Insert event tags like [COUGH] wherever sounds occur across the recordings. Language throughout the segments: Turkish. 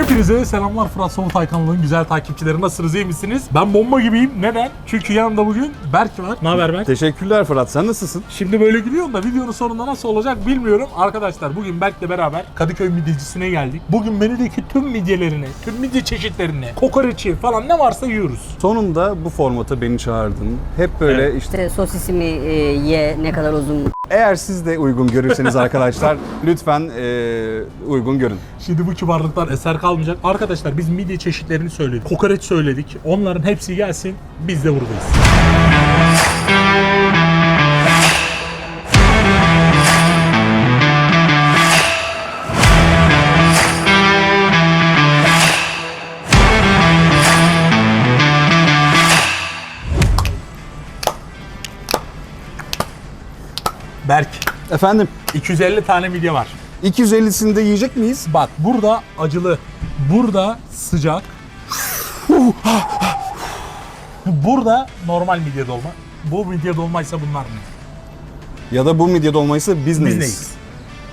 Hepinize selamlar Fırat Somutay kanalının güzel takipçileri. Nasılsınız iyi misiniz? Ben bomba gibiyim. Neden? Çünkü yanımda bugün Berk var. Ne haber Berk? Teşekkürler Fırat. Sen nasılsın? Şimdi böyle gülüyorum da videonun sonunda nasıl olacak bilmiyorum. Arkadaşlar bugün Berk'le beraber Kadıköy midyecisine geldik. Bugün menüdeki tüm midyelerini, tüm midye çeşitlerini, kokoreçi falan ne varsa yiyoruz. Sonunda bu formata beni çağırdın. Hep böyle Evet. işte İşte sosisimi e, ye ne kadar uzun eğer siz de uygun görürseniz arkadaşlar [LAUGHS] lütfen eee, uygun görün. Şimdi bu kibarlıklar eser kalmayacak. Arkadaşlar biz midye çeşitlerini söyledik. Kokoreç söyledik. Onların hepsi gelsin. Biz de buradayız. Berk, Efendim 250 tane midye var. 250'sini de yiyecek miyiz? Bak burada acılı, burada sıcak, burada normal midye dolma. Bu midye dolmaysa bunlar ne? Ya da bu midye dolmaysa biz Biz neyiz? neyiz?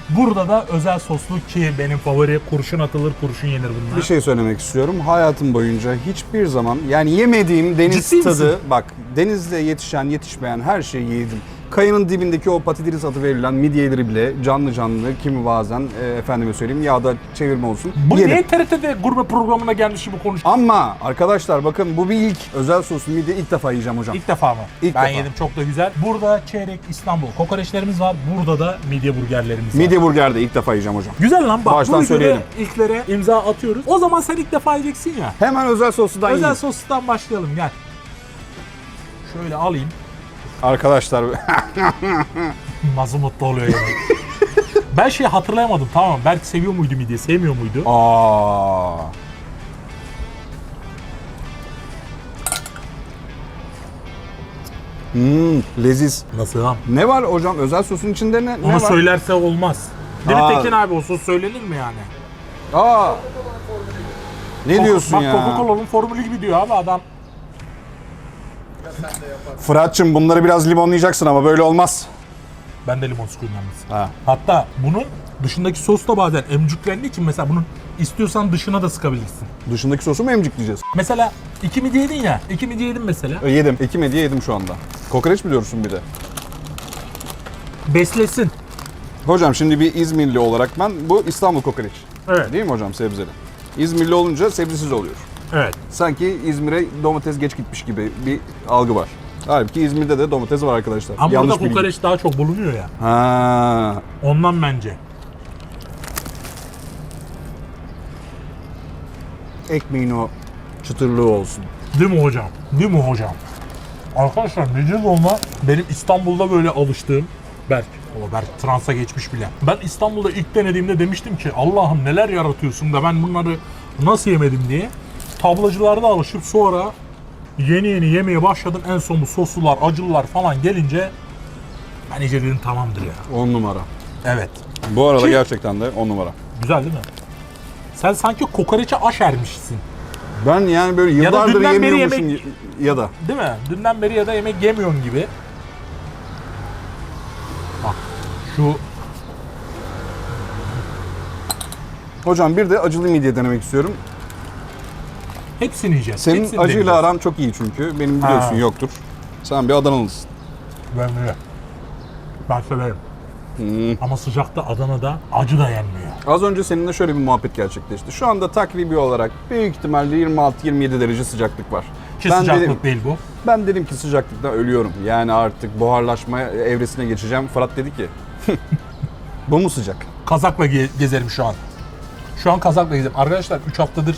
Burada da özel soslu ki benim favori kurşun atılır kurşun yenir bunlar. Bir şey söylemek istiyorum. Hayatım boyunca hiçbir zaman yani yemediğim deniz Ciddi tadı misin? bak denizde yetişen yetişmeyen her şeyi yedim. Kayının dibindeki o patates adı verilen midyeleri bile canlı canlı kimi bazen e, efendime söyleyeyim yağda çevirme olsun. Bu yedim. niye TRT'de gurme programına gelmiş gibi konuşuyor? Ama arkadaşlar bakın bu bir ilk. Özel soslu midye ilk defa yiyeceğim hocam. İlk defa mı? İlk ben defa. yedim çok da güzel. Burada çeyrek İstanbul kokoreçlerimiz var. Burada da midye burgerlerimiz var. Midye burgerde ilk defa yiyeceğim hocam. Güzel lan bak. Baştan bu söyleyelim. ilklere imza atıyoruz. O zaman sen ilk defa yiyeceksin ya. Hemen özel sosludan Özel yiyin. sostan başlayalım gel. Şöyle alayım. Arkadaşlar [LAUGHS] Nasıl mutlu oluyor yani. ben şey hatırlayamadım tamam. Berk seviyor muydu midye, sevmiyor muydu? Aa. Hmm, leziz. Nasıl lan? Ne var hocam özel sosun içinde ne, ne Onu var? söylerse olmaz. Değil Aa. mi Tekin abi o sos söylenir mi yani? Aa. Ne diyorsun Bak ya? Coca-Cola'nın formülü gibi diyor abi adam. Fırat'cığım bunları biraz limonlayacaksın ama böyle olmaz. Ben de limon sıkıyorum yalnız. Ha. Hatta bunun dışındaki sos da bazen emcüklendiği için mesela bunun istiyorsan dışına da sıkabilirsin. Dışındaki sosu mu emcikleyeceğiz? Mesela iki midye yedin ya. iki midye yedin mesela. E, yedim. İki medya yedim şu anda. Kokoreç mi diyorsun bir de? Beslesin. Hocam şimdi bir İzmirli olarak ben bu İstanbul kokoreç. Evet. Değil mi hocam sebzeli? İzmirli olunca sebzesiz oluyor. Evet. Sanki İzmir'e domates geç gitmiş gibi bir algı var. Halbuki İzmir'de de domates var arkadaşlar. Ama Yanlış burada bilgi. kokoreç daha çok bulunuyor ya. Ha. Ondan bence. Ekmeğin o çıtırlığı olsun. Değil mi hocam? Değil mi hocam? Arkadaşlar midye dolma benim İstanbul'da böyle alıştığım Berk. O Berk transa geçmiş bile. Ben İstanbul'da ilk denediğimde demiştim ki Allah'ım neler yaratıyorsun da ben bunları nasıl yemedim diye. Tablacılarda alışıp sonra yeni yeni yemeye başladım. En son bu soslular, acılılar falan gelince ben iyice dedim tamamdır ya. 10 numara. Evet. Bu arada Ki- gerçekten de 10 numara. Güzel değil mi? Sen sanki kokoreçe aşermişsin. Ben yani böyle da yıllardır dünden beri yemiyormuşum yemek- ya da. Değil mi? Dünden beri ya da yemek yemiyorsun gibi. Bak şu Hocam bir de acılı midye denemek istiyorum. Hepsini yiyeceğiz. Senin Hepsini acıyla deneyeceğiz. aran çok iyi çünkü. Benim biliyorsun Ha. yoktur. Sen bir Adanalısın. Ben de. Ben severim. Hmm. Ama sıcakta Adana'da acı da yenmiyor. Az önce seninle şöyle bir muhabbet gerçekleşti. Şu anda takribi olarak büyük ihtimalle 26-27 derece sıcaklık var. Ki ben sıcaklık dedim, değil bu. ben dedim ki sıcaklıktan ölüyorum. Yani artık buharlaşma evresine geçeceğim. Fırat dedi ki [LAUGHS] bu mu sıcak? Kazakla ge- gezerim şu an. Şu an kazakla gezerim. Arkadaşlar 3 haftadır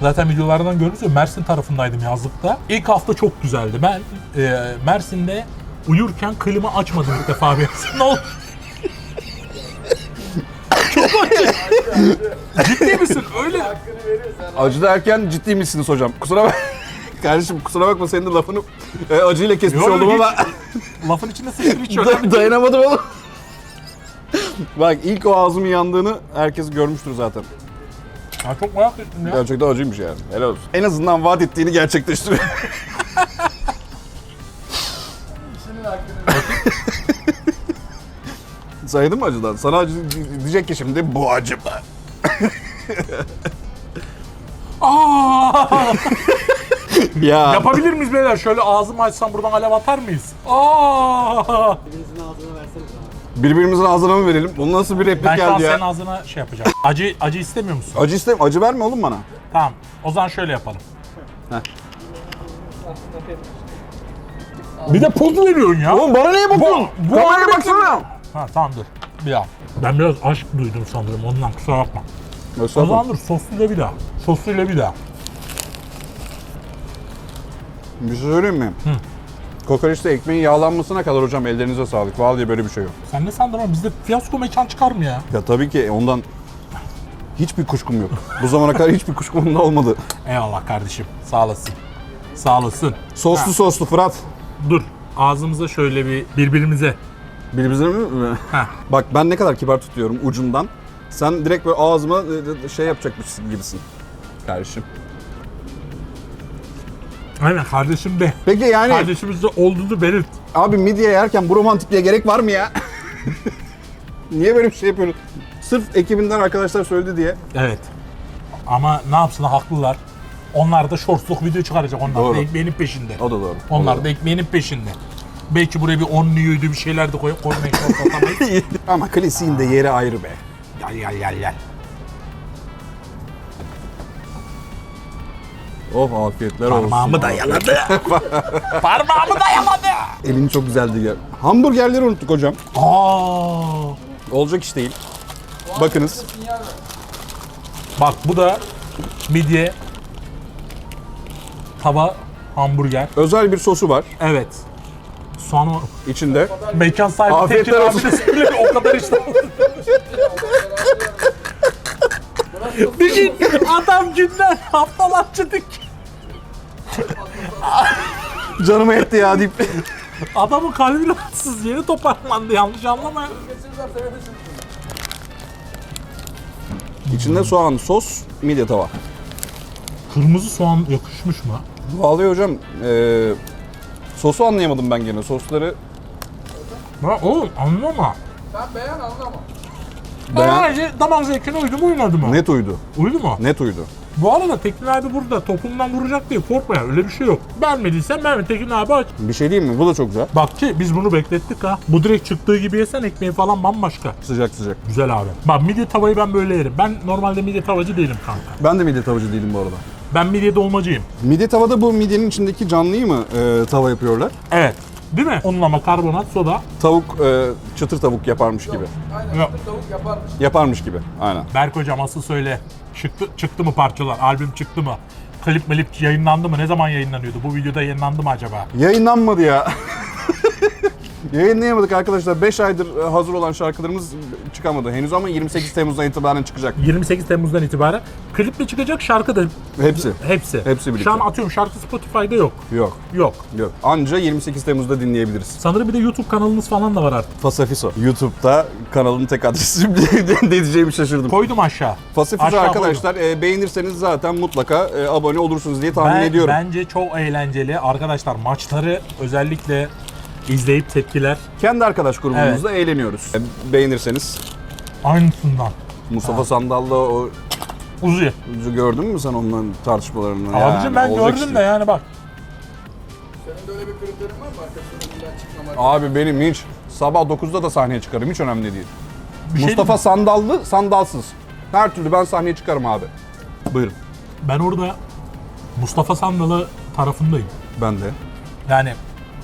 zaten videolardan görmüşsünüz. Mersin tarafındaydım yazlıkta. İlk hafta çok güzeldi. Ben e, Mersin'de uyurken klima açmadım ilk defa. bir. ne oldu? çok acı. Ciddi misin? Öyle. Acı derken ciddi misiniz hocam? Kusura bak. [LAUGHS] Kardeşim kusura bakma senin de lafını e, acıyla kesmiş Yok, oldum hiç- ama Lafın içinde sıçır hiç önemli [LAUGHS] da- dayanamadım oğlum. Bak ilk o ağzımın yandığını herkes görmüştür zaten. Ya çok merak ettim ya. Gerçekten acıymış yani. Helal olsun. En azından vaat ettiğini gerçekleştiriyor. [LAUGHS] [LAUGHS] Saydın mı acıdan? Sana acı diyecek ki şimdi bu acı mı? [LAUGHS] Ya Yapabilir miyiz beyler? Şöyle ağzımı açsam buradan alev atar mıyız? Aa! Birbirimizin ağzına mı verelim? Bu nasıl bir replik Ben şu an geldi senin ya? ağzına şey yapacağım. Acı acı istemiyor musun? Acı istem, acı verme oğlum bana. Tamam. O zaman şöyle yapalım. Bir de poz veriyorsun ya. Oğlum bana niye bakıyorsun? Bu- bu Kameraya baksana. Ha tamam dur. Bir daha. Ben biraz aşk duydum sanırım ondan kusura bakma. O zaman dur sosluyla bir daha. Sosluyla bir daha. Bir şey söyleyeyim mi? Kokoreçte ekmeğin yağlanmasına kadar hocam ellerinize sağlık. Vallahi böyle bir şey yok. Sen ne sandın oğlum? Bizde fiyasko mekan çıkar mı ya? Ya tabii ki ondan hiçbir kuşkum yok. Bu zamana kadar hiçbir kuşkum da olmadı. Eyvallah kardeşim. Sağ olasın. Sağ olasın. Soslu soslu Fırat. Dur. Ağzımıza şöyle bir birbirimize. Birbirimize mi? Heh. Bak ben ne kadar kibar tutuyorum ucundan. Sen direkt böyle ağzıma e, şey yapacakmışsın gibisin. Kardeşim. Aynen kardeşim de. Peki yani Kardeşimiz de olduğunu belirt. abi midye yerken bu romantikliğe gerek var mı ya? [LAUGHS] Niye böyle bir şey yapıyorsun? Sırf ekibinden arkadaşlar söyledi diye. Evet. Ama ne yapsın haklılar. Onlar da shortsluk video çıkaracak. Onlar Doğru. da ekmeğinin peşinde. O da doğru. Onlar O da da ekmeğinin peşinde. Belki buraya bir onluyuydu bir şeyler de koyup koymayı. [LAUGHS] Ama klasiğin de yeri ayrı be. gel gel gel gel. Of afiyetler olsun. Parmağımı dayaladı. [LAUGHS] Parmağımı dayaladı. Elin çok güzeldi ya. Hamburgerleri unuttuk hocam. Aa. Olacak iş değil. Bakınız. Bak bu da midye tava hamburger. Özel bir sosu var Evet. Soğanı içinde. mekan sahibi Afiyetler Tekin abi olsun. de o kadar işte. [LAUGHS] bir gün adam günden haftalarca dik. [LAUGHS] Canıma etti ya deyip. Adamın kalbi rahatsız yeni toparlandı yanlış anlama. İçinde soğan, sos, midye tava. Kırmızı soğan yakışmış mı? Vallahi hocam eee, sosu anlayamadım ben gene. Sosları Ya oğlum anlama. beğen... Her şey damak zevkine uydu mu uymadı mı? Net uydu. Uydu mu? Net uydu. Bu arada Tekin abi burada topundan vuracak diye korkma ya öyle bir şey yok. Beğenmediysen beğenme Tekin abi aç. Bir şey diyeyim mi? Bu da çok güzel. Bak ki biz bunu beklettik ha. Bu direkt çıktığı gibi yesen ekmeği falan bambaşka. Sıcak sıcak. Güzel abi. Bak midye tavayı ben böyle yerim. Ben normalde midye tavacı değilim kanka. Ben de midye tavacı değilim bu arada. Ben midye dolmacıyım. Midye tavada bu midyenin içindeki canlıyı mı eee, tava yapıyorlar? Evet. Değil mi? Unlama, karbonat, soda. Tavuk, eee, çıtır tavuk yaparmış gibi. Yok. Yaparmış gibi. Aynen. Berk hocam asıl söyle. Çıktı, çıktı mı parçalar? Albüm çıktı mı? Klip milip yayınlandı mı? Ne zaman yayınlanıyordu? Bu videoda yayınlandı mı acaba? Yayınlanmadı ya. [LAUGHS] Yayınlayamadık arkadaşlar. 5 aydır e, hazır olan şarkılarımız çıkamadı henüz ama 28 Temmuz'dan itibaren çıkacak. 28 Temmuz'dan itibaren. Klip mi çıkacak? Şarkı da Hepsi. hepsi. Hepsi birlikte. Şu an atıyorum şarkı Spotify'da yok. Yok. Yok. Yok. Anca 28 Temmuz'da dinleyebiliriz. Sanırım bir de YouTube kanalınız falan da var artık. Fasafiso. YouTube'da kanalın tek adresi [LAUGHS] ne diyeceğimi şaşırdım. Koydum aşağı. Fasafiso Aşağı arkadaşlar e, beğenirseniz zaten mutlaka e, abone olursunuz diye tahmin Ben, ediyorum. Bence çok eğlenceli. Arkadaşlar maçları özellikle izleyip tepkiler Kendi arkadaş grubumuzda eğleniyoruz. E, beğenirseniz aynısından. Mustafa Sandal'la o Uzi. gördün mü sen onların tartışmalarını? Abicim Yani ben olacak gördüm iş de değil. yani bak. Senin de öyle bir kriterin var mı arkadaşlarından çıkmamak? Abi benim hiç sabah 9'da da sahneye çıkarım hiç önemli değil. Bir şey Mustafa Sandallı, sandalsız. Her türlü ben sahneye çıkarım abi. Buyurun. Ben orada Mustafa Sandal'ı tarafındayım. Ben de. Yani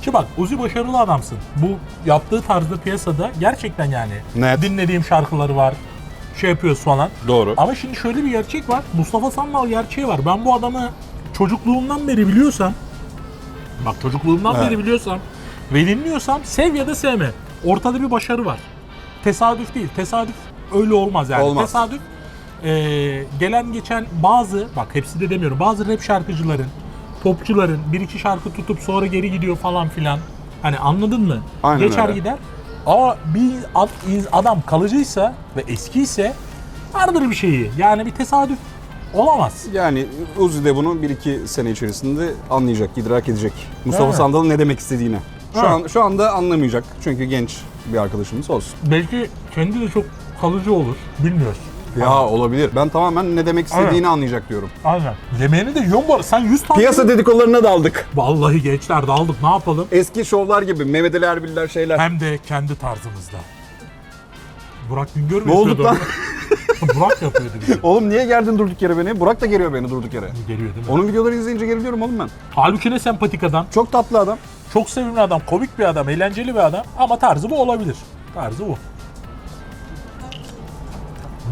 ki bak Uzi başarılı adamsın. Bu yaptığı tarzda piyasada gerçekten yani Net. dinlediğim şarkıları var. Şey yapıyoruz falan. Doğru. Ama şimdi şöyle bir gerçek var. Mustafa Sandal gerçeği var. Ben bu adamı çocukluğumdan beri biliyorsam bak çocukluğumdan Evet. beri biliyorsam ve dinliyorsam sev ya da sevme. Ortada bir başarı var. Tesadüf değil. Tesadüf öyle olmaz yani. Olmaz. Tesadüf eee, gelen geçen bazı bak hepsi de demiyorum. Bazı rap şarkıcıların, popçuların bir iki şarkı tutup sonra geri gidiyor falan filan. Hani anladın mı? Aynen Geçer öyle. gider. Ama bir ad- adam kalıcıysa ve eskiyse vardır bir şeyi. Yani bir tesadüf olamaz. Yani Uzi de bunu 1-2 sene içerisinde anlayacak, idrak edecek. Mustafa Evet. Sandal'ın ne demek istediğini. Şu Evet. an şu anda anlamayacak. Çünkü genç bir arkadaşımız olsun. Belki kendi de çok kalıcı olur. Bilmiyoruz. Ya olabilir. Ben tamamen ne demek istediğini anlayacak diyorum. Aynen. Yemeğini de yiyorum bu arada. Sen 100 tane... Piyasa dedikolarına daldık. Vallahi gençler daldık. Ne yapalım? Eski şovlar gibi Mehmet Ali Erbiller şeyler. Hem de kendi tarzımızda. Burak Güngör mü Ne oldu yapıyordu lan? [LAUGHS] Burak yapıyordu bize. [LAUGHS] Oğlum niye geldin durduk yere beni? Burak da geliyor beni durduk yere. Geliyor değil mi? Onun videoları izleyince geriliyorum oğlum ben. Halbuki ne sempatik adam. Çok tatlı adam. Çok sevimli adam. Komik bir adam. Eğlenceli bir adam. Ama tarzı bu olabilir. Tarzı bu.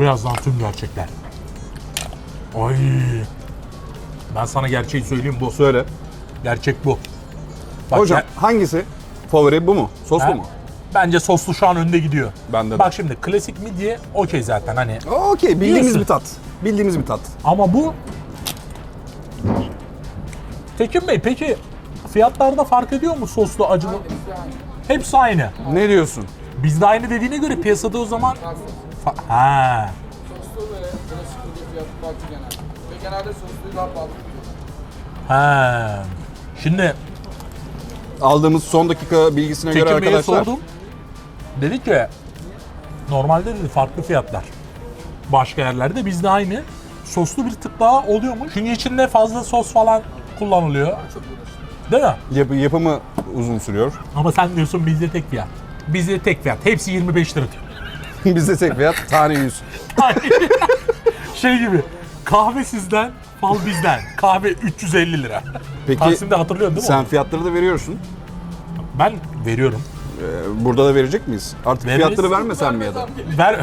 Birazdan tüm gerçekler. Ay. Ben sana gerçeği söyleyeyim bu. Söyle. Gerçek bu. Bak Hocam ya- hangisi? Favori bu mu? Soslu Ha? mu? Bence soslu şu an önde gidiyor. Bende de. Bak şimdi klasik midye okey zaten hani. Okey bildiğimiz Yiyorsun. bir tat. Bildiğimiz bir tat. Ama bu Tekin Bey peki fiyatlarda fark ediyor mu soslu acılı? Hepsi aynı. Ne diyorsun? Bizde aynı dediğine göre piyasada o zaman Fa- ha. Soslu ve klasik midye fiyatı farklı genelde. Ve genelde sosluyu daha pahalı. Ha. Şimdi Aldığımız son dakika bilgisine göre Tekin Bey'e arkadaşlar. sordum. Dedi ki normalde dedi farklı fiyatlar. Başka yerlerde bizde aynı. Soslu bir tık daha oluyormuş. Çünkü içinde fazla sos falan kullanılıyor. Değil mi? Yap- yapımı uzun sürüyor. Ama sen diyorsun bizde tek fiyat. Bizde tek fiyat. Hepsi 25 lira diyor. [LAUGHS] Bizde tek fiyat tane 100. [LAUGHS] şey gibi. Kahve sizden, fal bizden. Kahve 350 lira. Peki Taksim'de hatırlıyorsun değil mi? sen fiyatları da veriyorsun. Ben veriyorum. Ee, burada da verecek miyiz? Artık Veririz. fiyatları vermesen mi ya da? [LAUGHS] Ver.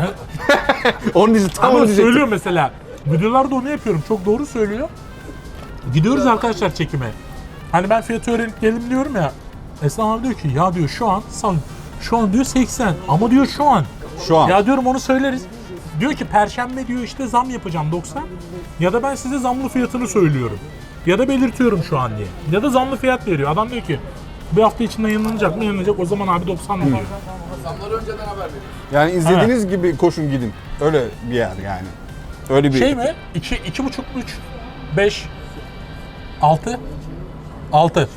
Onu diyecek, tam Ama onu diyecektim. söylüyor mesela. Videolarda onu yapıyorum. Çok doğru söylüyor. Gidiyoruz arkadaşlar çekime. Hani ben fiyatı öğrenip geldim diyorum ya. Esnaf abi diyor ki ya diyor şu an san- şu an diyor 80 ama diyor şu an. Şu an. Ya diyorum onu söyleriz. Diyor ki perşembe diyor işte zam yapacağım 90. Ya da ben size zamlı fiyatını söylüyorum. Ya da belirtiyorum şu an diye. Ya da zamlı fiyat veriyor. Adam diyor ki bir hafta içinde yayınlanacak mı yayınlanacak o zaman abi 90 mı diyor. Zamları önceden haber veriyor. Yani izlediğiniz gibi koşun gidin. Öyle bir yer yani. Öyle bir Şey mi? 2 iki, buçuk 3 5 6 6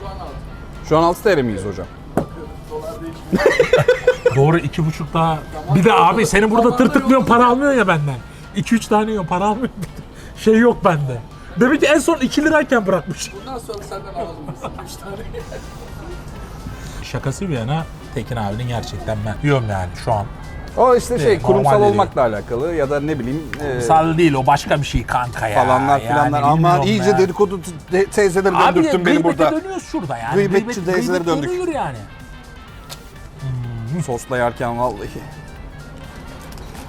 Şu an 6 TL miyiz hocam? [LAUGHS] Doğru iki buçuk daha. Bir de abi seni burada tırtıklıyorsun para almıyorsun ya benden. 2-3 tane yiyorsun para almıyor. [LAUGHS] Şey yok bende. Demek ki en son 2 lirayken bırakmış. Bundan sonra senden alalım biz. Üç tane. Şakası bir yana Tekin abinin gerçekten ben diyorum yani şu an. O işte şey Evet, kurumsal normal olmakla alakalı ya da ne bileyim e, Sal değil o başka bir şey kanka ya. falanlar Yani filanlar. Ama bilmiyorum iyice ya. dedikodu te- teyzeleri Abi döndürttün beni gıybete burada. dönüyoruz şurada yani. Gıybetçi Gıybet- teyzelere gıybet döndük. dönüyor yani. Sosla yerken vallahi.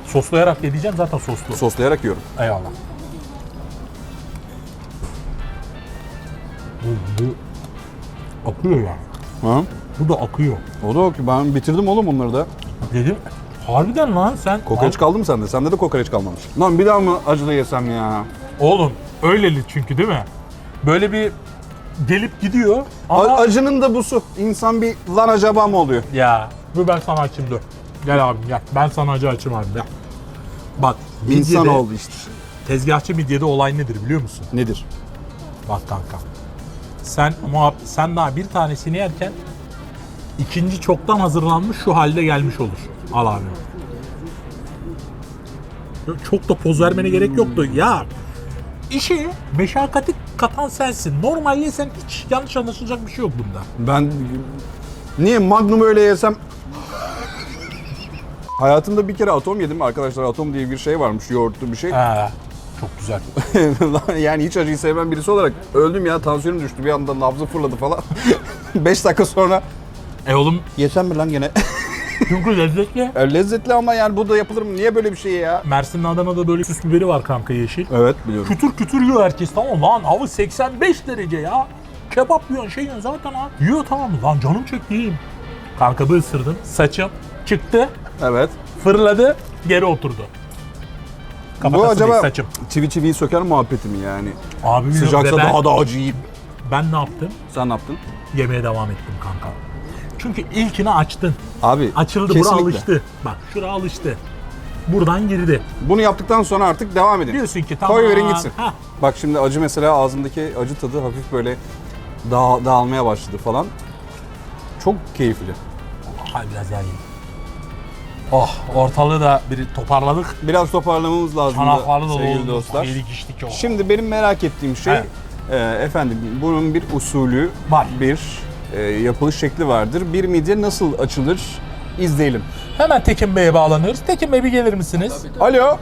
Soslayarak ye diyeceğim zaten soslu. Soslayarak yiyorum. Eyvallah. Bu, bu akıyor yani. Ha? Bu da akıyor. O da okey. Ben bitirdim oğlum onları da. Dedim harbiden lan sen. Kokoreç kaldı mı sende? Sende de kokoreç kalmamış. Lan bir daha mı acılı yesem ya? Oğlum öyleli çünkü değil mi? Böyle bir gelip gidiyor ama... A- acının da busu. İnsan bir lan acaba mı oluyor? ya dur ben sana açayım dur. Gel abim gel. Ben sana acı açayım abim gel. Bak İnsan midyede- oldu işte. Tezgahçı midyede olay nedir biliyor musun? Nedir? Bak kanka. Sen muhab sen daha bir tanesini yerken ikinci çoktan hazırlanmış şu halde gelmiş olur. Al abi. Çok da poz vermene gerek yoktu. Ya işe meşakkati katan sensin. Normalde sen hiç yanlış anlaşılacak bir şey yok bunda. Ben niye Magnum öyle yesem Hayatımda bir kere atom yedim arkadaşlar. Atom diye bir şey varmış, yoğurtlu bir şey. Ha, çok güzel. [LAUGHS] yani hiç acıyı sevmem birisi olarak öldüm ya. Tansiyonum düştü. Bir anda nabzı fırladı falan. [LAUGHS] 5 dakika sonra E oğlum yesem mi lan gene? [LAUGHS] çünkü lezzetli. E, Lezzetli ama yani bu da yapılır mı? Niye böyle bir şey ya? Mersin'de Adana'da böyle süs biberi var kanka yeşil. Evet biliyorum. Kütür kütür yiyor herkes tamam lan hava 85 derece ya. Kebap yiyorsun şey yiyorsun zaten ha. Yiyor tamam? Lan canım çekti yiyeyim. Kanka bir ısırdım. Saçım çıktı, Evet. fırladı, geri oturdu. Bu Kafatasındaki acaba saçım. çivi çiviyi söker muhabbeti mi yani? Abi bilmiyorum. Sıcaksa Ve ben, daha da acı yiyip. ben ne yaptım? Sen ne yaptın? Yemeye devam ettim kanka. Çünkü ilkini açtın. Abi Açıldı, bura kesinlikle. alıştı. Bak şura alıştı. Buradan girdi. Bunu yaptıktan sonra artık devam edin. Diyorsun ki tamam. Koy verin gitsin. Hah. Bak şimdi acı mesela ağzındaki acı tadı hafif böyle dağ, dağılmaya başladı falan. Çok keyifli. Hadi biraz daha yiyeyim. Oh ortalığı da bir toparladık. Biraz toparlamamız lazım Çanakları da sevgili oldu. dostlar. Yedik içtik yok. Şimdi benim merak ettiğim şey Evet. e, efendim bunun bir usulü, Var. bir e, yapılış şekli vardır. Bir midye nasıl açılır? İzleyelim. Hemen Tekin Bey'e bağlanıyoruz. Tekin Bey bir gelir misiniz? Alo.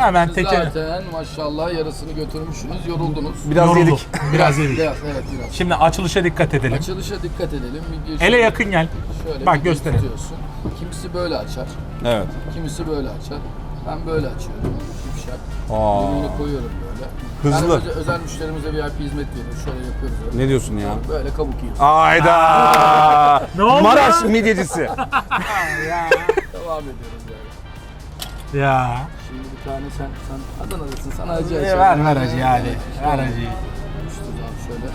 Hemen Siz zaten maşallah yarısını götürmüşsünüz, yoruldunuz. Biraz Yorulduk. yedik. [LAUGHS] Biraz yedik. Biraz, evet biraz. Şimdi açılışa dikkat edelim. Açılışa dikkat edelim. Midye Ele yakın gel. Şöyle Bak midye gösterelim. tutuyorsun. Kimisi böyle açar, Evet. kimisi böyle açar. Ben böyle açıyorum. Yumuşak. Aa. Limonu koyuyorum böyle. Hızlı. Yani özel, özel müşterimize VIP hizmet veriyoruz. Şöyle yapıyoruz. Böyle, Ne diyorsun ya? böyle kabuk yiyoruz. Ayda. [LAUGHS] Ne oldu Maraş ya? midyecisi. [LAUGHS] Devam ediyoruz böyle. Ya. Bir tane sen, sen Adana'dasın. Sana acı açalım. ver ver acı hadi. Ver acıyı. İşte abi şöyle.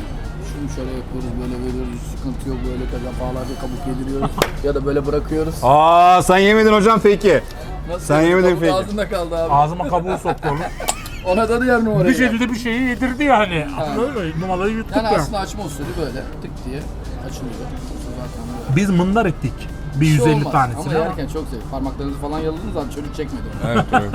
Şunu şöyle yapıyoruz böyle veriyoruz. Sıkıntı yok böyle defalarca kabuk yediriyoruz. ya da böyle bırakıyoruz. Aa sen yemedin hocam peki. Nasıl? Sen yemedin Kabuk peki. Ağzında kaldı abi. Ağzıma kabuğu soktu oğlum. [LAUGHS] Ona da diğer numarayı. Bir şekilde bir şeyi yedirdi yani. Anladın mı? Numaraları yuttuk Yani ya. aslında açma usulü böyle tık diye açılıyor. Zaten böyle. Biz mındar ettik. Bir Bir şey 150 olmaz. tanesini. Ama yerken çok zevk. Parmaklarınızı falan yaladığınız zaman çocuk çekmedi. Evet, evet.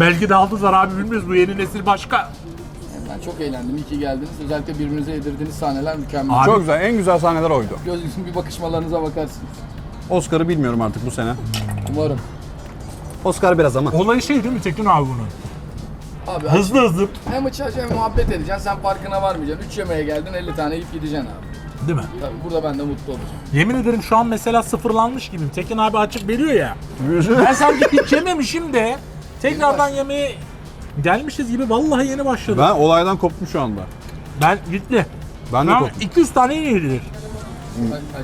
Belki de aldılar abi bilmiyoruz. Bu yeni nesil başka. Yani ben çok eğlendim. İyi ki geldiniz. Özellikle birbirinize yedirdiğiniz sahneler mükemmel. Abi- Çok güzel. En güzel sahneler oydu. Gözünüzün bir bakışmalarınıza bakarsınız. Oscar'ı bilmiyorum artık bu sene. Umarım. Oscar biraz ama. Olayı şey değil mi Tekin abi bunun? Abi Hızlı hızlı. hem içeceksin hem muhabbet edeceksin. Sen farkına varmayacaksın. 3 yemeğe geldin 50 tane yiyip gideceksin abi. Değil mi? Tabii burada ben de mutlu olacağım. Yemin ederim şu an mesela sıfırlanmış gibiyim. Tekin abi açıp veriyor ya. [LAUGHS] Ben sanki hiç yememişim de tekrardan yemeğe gelmişiz gibi vallahi yeni başladım. Ben olaydan koptum şu anda. Ben gitti. Ben de Ben koptum. 200 tane yenilir.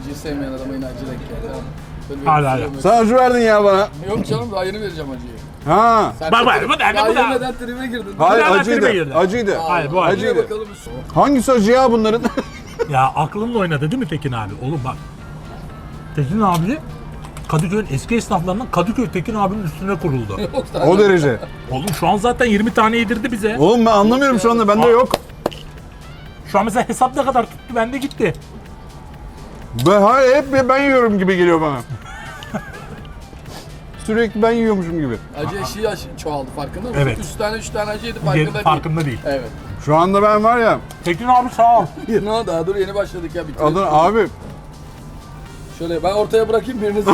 Acıyı sevmeyen adama yine acı denk gelir. Böyle bir Hala, şey hala. Sen acı verdin ya bana. Yok canım daha yeni vereceğim acıyı. Ha. Sen Bak, bak, bu da- Daha bu da- yemeden tribe girdin. Hayır tribe acıydı. girdi. Acıydı. Hayır, bu acı. Acıydı. acıydı. bakalım. Hangisi acı ya bunların? [LAUGHS] Ya aklınla oynadı değil mi Tekin abi? Oğlum bak. Tekin abi Kadıköy'ün eski esnaflarından Kadıköy Tekin abinin üstüne kuruldu. [LAUGHS] o derece. Oğlum şu an zaten 20 tane yedirdi bize. Oğlum ben anlamıyorum şu anda. Bende yok. Şu an mesela hesap ne kadar tuttu bende gitti. Ben, hayır, hep ben yiyorum gibi geliyor bana. Sürekli ben yiyormuşum gibi. Acı eşiği aş- çoğaldı farkında mısın? Evet. 3 tane 3 tane acı yedi Farkında, farkında değil. farkında değil. Evet. Şu anda ben var ya. Tekin abi sağ ol. [LAUGHS] ne oldu? Daha dur yeni başladık ya. bitirelim. Adın abi. Şöyle ben ortaya bırakayım biriniz.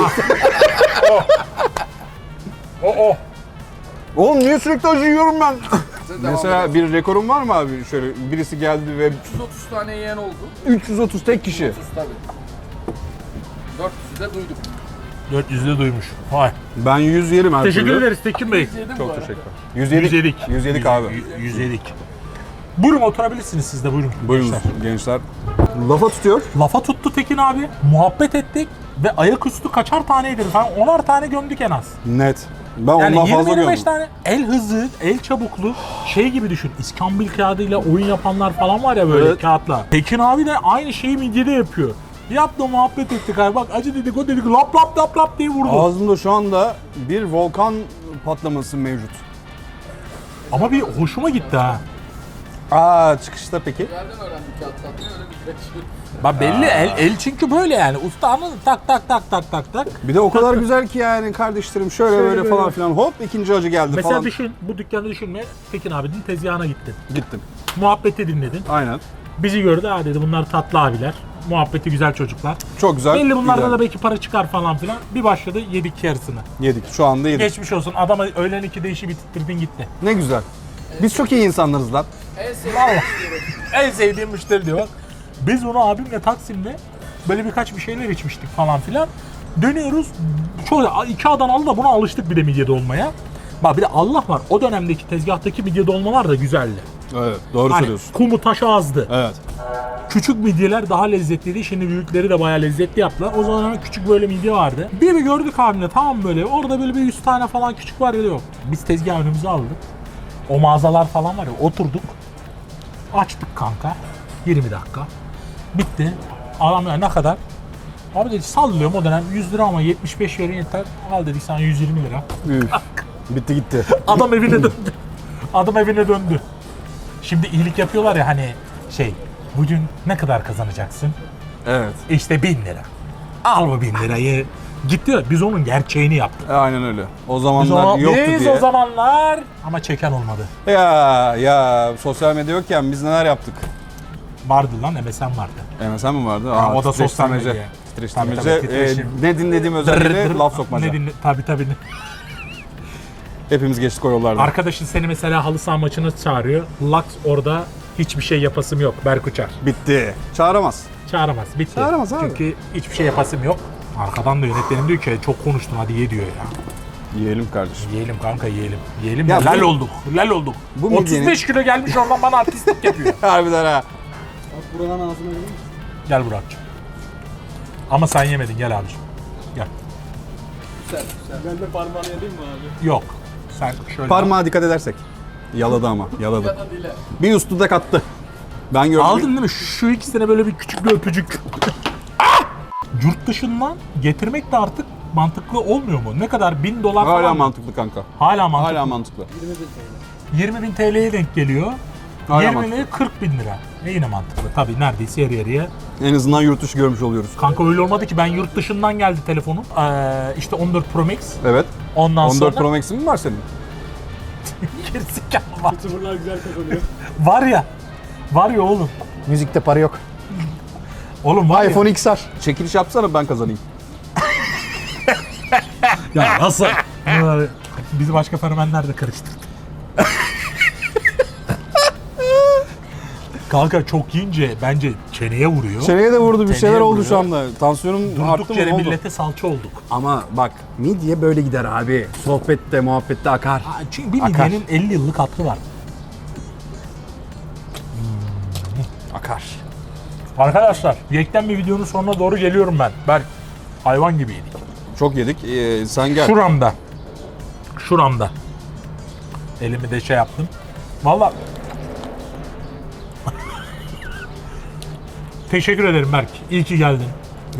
O o. [LAUGHS] Oğlum niye sürekli acı yiyorum ben? [LAUGHS] Mesela bir rekorum var mı abi? Şöyle birisi geldi ve 330 tane yiyen oldu. 330 tek kişi. 30 tabii. 400'ü de duyduk. 400'de duymuş. Vay. Ben 100 yerim her Teşekkür türlü. ederiz Tekin Bey. Yedim bu Çok arada. teşekkürler. 100 yedik. 100 yedik. 100 yedik abi. 100 yedik. Buyurun oturabilirsiniz siz de buyurun. Buyurun Gençler. gençler. Lafa tutuyor. Lafa tuttu Tekin abi. Muhabbet ettik. Ve ayaküstü kaçar tane yedirdi falan. Onar tane gömdük en az. Net. Ben Yani ondan fazla 20-25 gördüm. tane el hızı, el çabuklu şey gibi düşün. İskambil kağıdıyla oyun yapanlar falan var ya böyle Evet. kağıtla. Tekin abi de aynı şeyi midyede yapıyor. Yaptı muhabbet ettik abi. Bak acı dedik o dedik lap lap lap lap diye vurdu. Ağzımda şu anda bir volkan patlaması mevcut. Ama bir hoşuma gitti ha. Aa çıkışta peki? Nereden öğrendik kağıt öyle bir kaçıyor. Bak belli el, el çünkü böyle yani. Usta anladın tak tak tak tak tak tak. Bir de o kadar güzel ki yani kardeşlerim şöyle, Şöyle böyle, böyle. falan filan hop ikinci acı geldi Mesela falan. düşün bu dükkanı düşünme. Tekin abinin tezgahına gittin. Gittim. Muhabbeti dinledin. Aynen. Bizi gördü ha dedi bunlar tatlı abiler. Muhabbeti güzel çocuklar. Çok güzel. Belli bunlardan güzel. da belki para çıkar falan filan. Bir başladı yedik yarısını. Yedik. Şu anda yedik. Geçmiş olsun. Adama öğlen iki değişi bitirttirdin gitti. Ne güzel. Biz çok iyi insanlarız lan. En sevdiğim Vallahi. en sevdiğim müşteri diyor. bak. Biz onu abimle Taksim'de böyle birkaç bir şeyler içmiştik falan filan. Dönüyoruz. Çok iki Adanalı da buna alıştık bir de midye dolmaya. Bak bir de Allah var. O dönemdeki tezgahtaki midye dolmalar da güzeldi. Evet. Doğru Hani söylüyorsun. kumu taşı azdı. Evet. Küçük midyeler daha lezzetliydi. Şimdi büyükleri de bayağı lezzetli yaptılar. O zaman küçük böyle midye vardı. Bir bir gördük abimle tamam böyle. Orada böyle bir 100 tane falan küçük var ya da yok. Biz tezgah önümüze aldık. O mağazalar falan var ya oturduk. Açtık kanka. 20 dakika. Bitti. Adam ya ne kadar? Abi dedi sallıyorum o dönem 100 lira ama 75 verin yeter. Al dedik sana 120 lira. Üf. Bitti gitti. [LAUGHS] Adam evine döndü. Adam evine döndü. Şimdi iyilik yapıyorlar ya hani şey bugün ne kadar kazanacaksın? Evet. İşte 1000 lira. Al bu bin lirayı. Gitti biz onun gerçeğini yaptık. E, Aynen öyle. O Biz, zamanlar o, yoktu biz diye. o zamanlar ama çeken olmadı. Ya ya sosyal medya yokken biz neler yaptık? Vardı lan MSN vardı. MSN mi vardı? Ha, o da sosyal medya. Titreştirmece. Tabii, tabii, E, titreşim. ne dinlediğim özellikle laf sokmaca. Ne dinle, tabii tabii. Hepimiz geçtik o yollardan. Arkadaşın seni mesela halı saha maçına çağırıyor. Lux orada hiçbir şey yapasım yok. Berk Uçar. Bitti. Çağıramaz. Çağıramaz. Bitti. Çağıramaz abi. Çünkü hiçbir şey yapasım yok. Arkadan da yönetmenim diyor ki çok konuştun hadi ye diyor ya. Yiyelim kardeşim. Yiyelim kanka yiyelim. Yiyelim Ya ya. Lal bu- olduk. Lal olduk. Bu 35 midyenin- kilo gelmiş oradan bana artistlik yapıyor. [LAUGHS] Harbiden ha. Buranın ağzına verir Gel Burak'cığım. Ama sen yemedin gel abiciğim. Gel. Sen, sen. Ben de parmağını yedim mi abi? Yok. Sen şöyle. Parmağa dikkat edersek. Yaladı ama. Yaladı. Ya da dile. Bir üstü de kattı. Ben gördüm. Aldın değil mi? Şu ikisine böyle bir küçük bir öpücük. [LAUGHS] Ah! Yurt dışından getirmek de artık mantıklı olmuyor mu? Ne kadar? 1000 dolar Hala falan mı? mantıklı kanka. Hala mantıklı. Hala mantıklı. 20 bin TL'ye denk geliyor. Hala 20 mantıklı. liraya 40 bin lira. E yine mantıklı. Tabii neredeyse yarı yarıya. En azından yurt dışı görmüş oluyoruz. Kanka öyle olmadı ki ben yurt dışından geldi telefonum. Ee, işte 14 Pro Max. Evet. Ondan 14 sonra Pro Max'in mi var senin? [LAUGHS] gerizekalı var. Sıfırlar güzel kazanıyor. Var ya. Var ya oğlum. Müzikte para yok. Oğlum var ya. iPhone XR. Çekiliş yapsana ben kazanayım. [LAUGHS] Ya nasıl? Bunlar- Bizi başka fenomenler de karıştırdı. [LAUGHS] Kanka çok yiyince bence çeneye vuruyor. Çeneye de vurdu bir Çeneye şeyler oldu vuruyor. şu anda. Tansiyonum arttı Durduk mı yere oldu? millete salça olduk. Ama bak midye böyle gider abi. Sohbette muhabbette akar. Ha, Çünkü bir Akar. midyenin 50 yıllık hakkı var. Arkadaşlar yekten bir videonun sonuna doğru geliyorum ben. Berk hayvan gibi yedik. Çok yedik. Ee, sen gel. Şuramda. Şuramda. Elimi de şey yaptım. Valla [LAUGHS] Teşekkür ederim Berk. İyi ki geldin.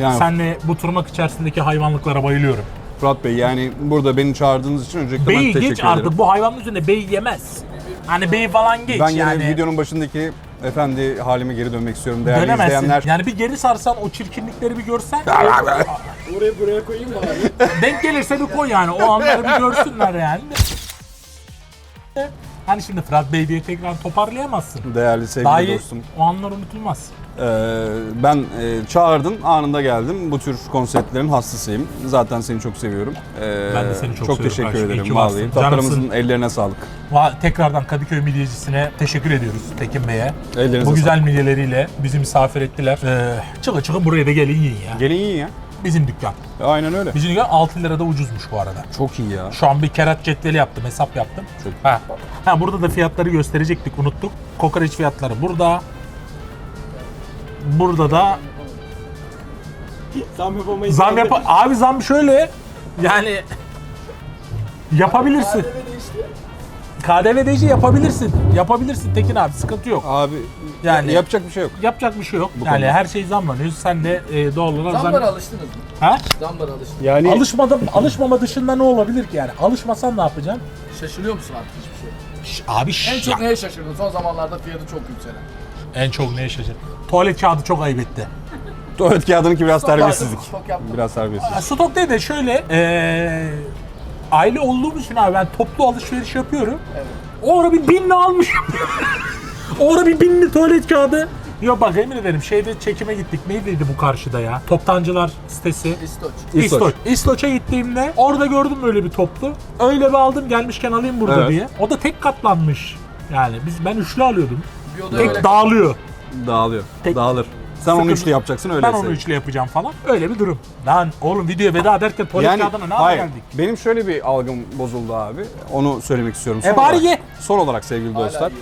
Yani Senle bu tırnak içerisindeki hayvanlıklara bayılıyorum. Fırat Bey yani burada beni çağırdığınız için öncelikle ben Beyi teşekkür geç ederim. artık. Bu hayvanın üzerine beyi yemez. Hani beyi falan geç Ben yine yani. videonun başındaki efendi halime geri dönmek istiyorum değerli Dönemezsin. izleyenler. Yani bir geri sarsan o çirkinlikleri bir görsen. [LAUGHS] Oraya buraya koyayım mı abi? denk gelirse bir koy yani. O anları bir görsünler yani. [LAUGHS] Hani şimdi Fırat Bey diye tekrar toparlayamazsın. Değerli sevgili Daha iyi dostum. o anlar unutulmaz. Ee, ben e, çağırdın anında geldim. Bu tür konseptlerin hastasıyım. Zaten seni çok seviyorum. Ee, Ben de seni çok seviyorum teşekkür kardeşim. İyi ederim ki vallahi. varsın. Tatlarımızın Canımsın. ellerine sağlık. Va- Tekrardan Kadıköy Midyecisine teşekkür ediyoruz Tekin Bey'e. Ellerinize Bu güzel midyeleriyle bizi misafir ettiler. Ee, çıkın çıkın buraya da gelin yiyin ya. Gelin yiyin ya. Bizim dükkan. Aynen öyle. Bizim dükkan 6 lirada ucuzmuş bu arada. Çok iyi ya. Şu an bir kerat cetveli yaptım, hesap yaptım. Çok- Ha. ha burada da fiyatları gösterecektik, unuttuk. Kokoreç fiyatları burada. Burada da Zam yapamayız. zam yap abi zam şöyle yani yapabilirsin. KDV değişi yapabilirsin. Yapabilirsin Tekin abi sıkıntı yok. Abi Yani- yani yapacak bir şey yok. Yapacak bir şey yok. Bu yani konuda. her şey zamlanıyor. Sen de e, doğal olarak zam... Zamlara alıştınız mı? Ha? Zamlara alıştınız. Yani Alışmadım, alışmama dışında ne olabilir ki yani? Alışmasan ne yapacaksın? Şaşırıyor musun artık hiçbir şey? Abi En şş, çok neye şaşırdın? Son zamanlarda fiyatı çok yükselen. en çok neye şaşırdın? Tuvalet kağıdı çok ayıp etti. tuvalet kağıdınınki biraz terbiyesizlik. Stok yaptım. Biraz terbiyesiz. Ya, Stok değil de şöyle eee aile olduğum için abi ben toplu alışveriş yapıyorum. Evet. O ara bir binli almışım. [LAUGHS] o ara bir binli tuvalet kağıdı. Yok bak emin ederim şeyde çekime gittik. Neydiydi bu karşıda ya? Toptancılar sitesi. İstoç. İstoç. İstoç. İstoç'a gittiğimde orada gördüm böyle bir toplu. Öyle bir aldım gelmişken alayım burada Evet. diye. O da tek katlanmış. Yani biz ben üçlü alıyordum. Bir Tek öyle dağılıyor. Dağılıyor. Tek- Dağılır. Sen onu Sıkıntı- üçlü yapacaksın öyle. Ben onu üçlü yapacağım falan. Öyle bir durum. Lan oğlum videoya veda ederken tuvalet Yani kağıdına ne hayır. geldik? Benim şöyle bir algım bozuldu abi. Onu söylemek istiyorum. E bari ye. Son olarak sevgili Hala dostlar.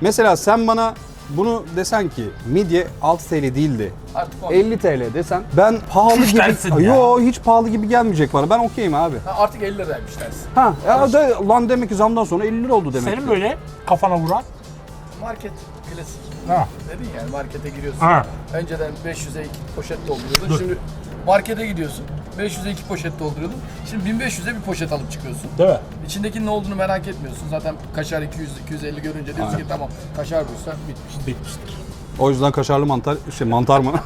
Mesela sen bana bunu desen ki midye 6 TL değildi. Artık o. 50 TL desen ben pahalı Kuş gibi. Yo hiç pahalı gibi gelmeyecek bana. Ben okeyim abi. Ha, artık 50 liraymış dersin. Ha ya da lan demek ki zamdan sonra 50 lira oldu demek. Senin ki. böyle kafana vuran. Market klasik. Ha. Dedin yani markete giriyorsun. Ha. Önceden 500'e 2 poşet dolduruyordun. Dur. Şimdi markete gidiyorsun. 500'e 2 poşet dolduruyordun. Şimdi 1500'e bir poşet alıp çıkıyorsun. Değil mi? İçindekinin ne olduğunu merak etmiyorsun. Zaten kaşar 200 250 görünce diyorsun ki tamam kaşar buysa bitmiş. Bitmiştir. O yüzden kaşarlı mantar, şey mantar mı? [LAUGHS]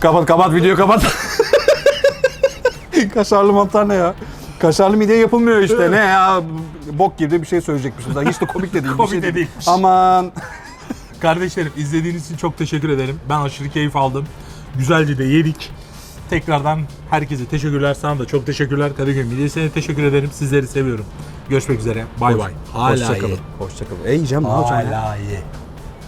kapat kapat videoyu kapat. [LAUGHS] Kaşarlı mantar ne ya? Kaşarlı midye yapılmıyor işte ne ya? Bok gibi de bir şey söyleyecekmişim. Hiç de komik de değil. bir [LAUGHS] Komik şey de değil. değilmiş. Aman. [LAUGHS] Kardeşlerim izlediğiniz için çok teşekkür ederim. Ben aşırı keyif aldım. Güzelce de yedik. Tekrardan herkese teşekkürler. Sana da çok teşekkürler. Kadıköy Midyesi'ne teşekkür ederim. Sizleri seviyorum. Görüşmek üzere. Bay bay. Hala Hoşçakalın. ye. Hoşçakalın. E yiyeceğim ne yapacağım ya? Hala ye.